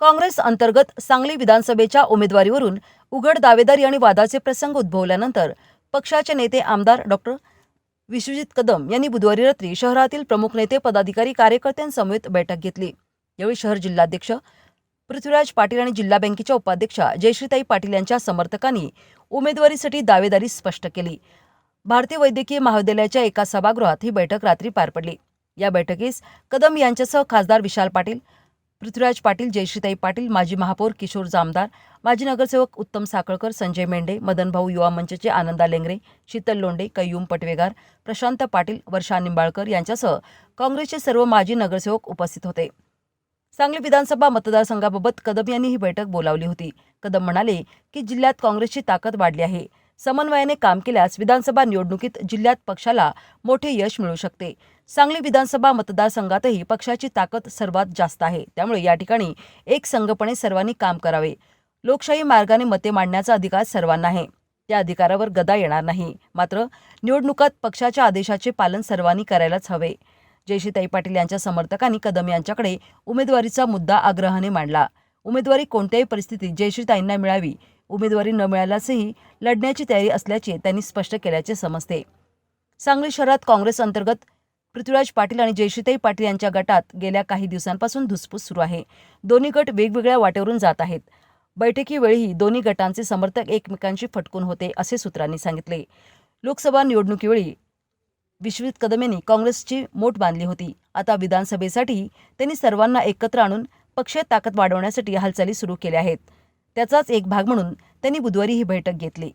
काँग्रेस अंतर्गत सांगली विधानसभेच्या उमेदवारीवरून उघड दावेदारी आणि वादाचे प्रसंग उद्भवल्यानंतर पक्षाचे नेते आमदार डॉक्टर विश्वजित कदम यांनी बुधवारी रात्री शहरातील प्रमुख नेते पदाधिकारी कार्यकर्त्यांसमवेत बैठक घेतली. यावेळी शहर जिल्हाध्यक्ष पृथ्वीराज पाटील आणि जिल्हा बँकेच्या उपाध्यक्षा जयश्रीताई पाटील यांच्या समर्थकांनी उमेदवारीसाठी दावेदारी स्पष्ट केली. भारतीय वैद्यकीय महाविद्यालयाच्या एका सभागृहात ही बैठक रात्री पार पडली. या बैठकीस कदम यांच्यासह खासदार विशाल पाटील पृथ्वीराज पाटील जयश्रीताई पाटील माजी महापौर किशोर जामदार माजी नगरसेवक उत्तम साखळकर संजय मेंढे मदनभाऊ युवा मंचचे आनंदा लेंगरे शीतल लोंडे कय्यूम पटवेगार प्रशांत पाटील वर्षा निंबाळकर यांच्यासह काँग्रेसचे सर्व माजी नगरसेवक उपस्थित होते. सांगली विधानसभा मतदारसंघाबाबत कदम यांनी ही बैठक बोलावली होती. कदम म्हणाले की जिल्ह्यात काँग्रेसची ताकद वाढली आहे. समन्वयाने काम केल्यास विधानसभा निवडणुकीत जिल्ह्यात पक्षाला मोठे यश मिळू शकते. सांगली विधानसभा मतदारसंघातही पक्षाची ताकद सर्वात जास्त आहे. त्यामुळे या ठिकाणी एक संघपणे सर्वांनी काम करावे. लोकशाही मार्गाने मते मांडण्याचा अधिकार सर्वांना आहे. त्या अधिकारावर गदा येणार नाही. मात्र निवडणुकात पक्षाच्या आदेशाचे पालन सर्वांनी करायलाच हवे. जयशीताई पाटील यांच्या समर्थकांनी कदम यांच्याकडे उमेदवारीचा मुद्दा आग्रहाने मांडला. उमेदवारी कोणत्याही परिस्थितीत जयश्रीताईंना मिळावी उमेदवारी न मिळाल्यासही लढण्याची तयारी असल्याचे त्यांनी स्पष्ट केल्याचे समजते. सांगली शहरात काँग्रेस अंतर्गत पृथ्वीराज पाटील आणि जयश्रीताई पाटील यांच्या गटात गेल्या काही दिवसांपासून धुसफूस सुरू आहे. दोन्ही गट वेगवेगळ्या वाटेवरून जात आहेत. बैठकीवेळीही दोन्ही गटांचे समर्थक एकमेकांशी फटकून होते असे सूत्रांनी सांगितले. लोकसभा निवडणुकीवेळी विश्वजित कदम यांनी काँग्रेसची मोठ बांधली होती. आता विधानसभेसाठी त्यांनी सर्वांना एकत्र आणून पक्षीय ताकद वाढवण्यासाठी हालचाली सुरू केल्या आहेत. त्याचाच एक भाग म्हणून त्यांनी बुधवारी ही बैठक घेतली.